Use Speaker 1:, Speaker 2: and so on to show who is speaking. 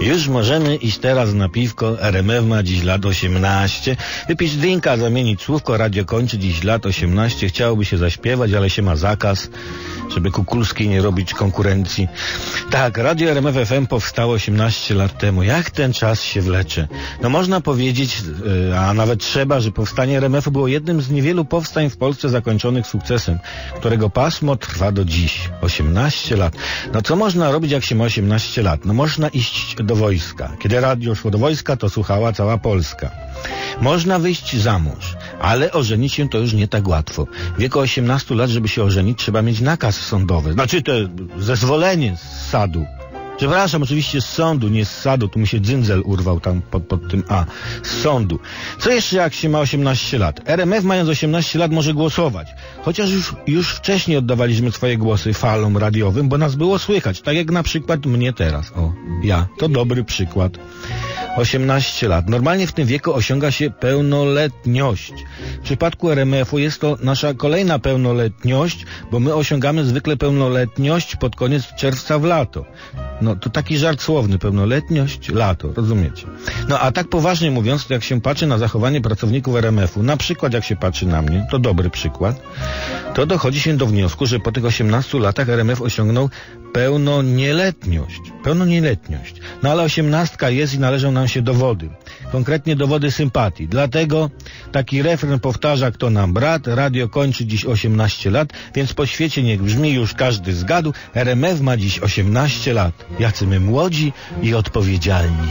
Speaker 1: Już możemy iść teraz na piwko, RMF ma dziś lat 18. Wypić drinka, zamienić słówko, radio kończy dziś lat 18. Chciałoby się zaśpiewać, ale się ma zakaz, żeby Kukulskiej nie robić konkurencji. Tak, radio RMF FM powstało 18 lat temu. Jak ten czas się wlecze? No można powiedzieć, yy, a nawet trzeba, że powstanie RMF było jednym z niewielu powstań w Polsce zakończonych sukcesem, którego pasmo trwa do dziś. 18 lat. No co można robić, jak się ma 18 lat? No można iść do wojska. Kiedy radio szło do wojska, to słuchała cała Polska. Można wyjść za mąż, ale ożenić się to już nie tak łatwo. W wieku 18 lat, żeby się ożenić, trzeba mieć nakaz sądowy. Znaczy to zezwolenie z sadu. Przepraszam, oczywiście z sądu, nie z sadu, tu mi się dzyndzel urwał tam pod, pod tym A. Z sądu. Co jeszcze jak się ma 18 lat? RMF mając 18 lat może głosować. Chociaż już, już wcześniej oddawaliśmy swoje głosy falom radiowym, bo nas było słychać. Tak jak na przykład mnie teraz. O, ja. To dobry przykład. 18 lat. Normalnie w tym wieku osiąga się pełnoletność. W przypadku RMF-u jest to nasza kolejna pełnoletność, bo my osiągamy zwykle pełnoletność pod koniec czerwca w lato. No to taki żart słowny, pełnoletność, lato, rozumiecie? No a tak poważnie mówiąc, jak się patrzy na zachowanie pracowników RMF-u, na przykład jak się patrzy na mnie, to dobry przykład, to dochodzi się do wniosku, że po tych 18 latach RMF osiągnął pełnonieletność. Pełnonieletność. No ale osiemnastka jest i należą nam się dowody. Konkretnie dowody sympatii. Dlatego taki refren powtarza, kto nam brat. Radio kończy dziś 18 lat, więc po świecie niech brzmi już każdy zgadł. RMF ma dziś 18 lat. Jacy my młodzi i odpowiedzialni.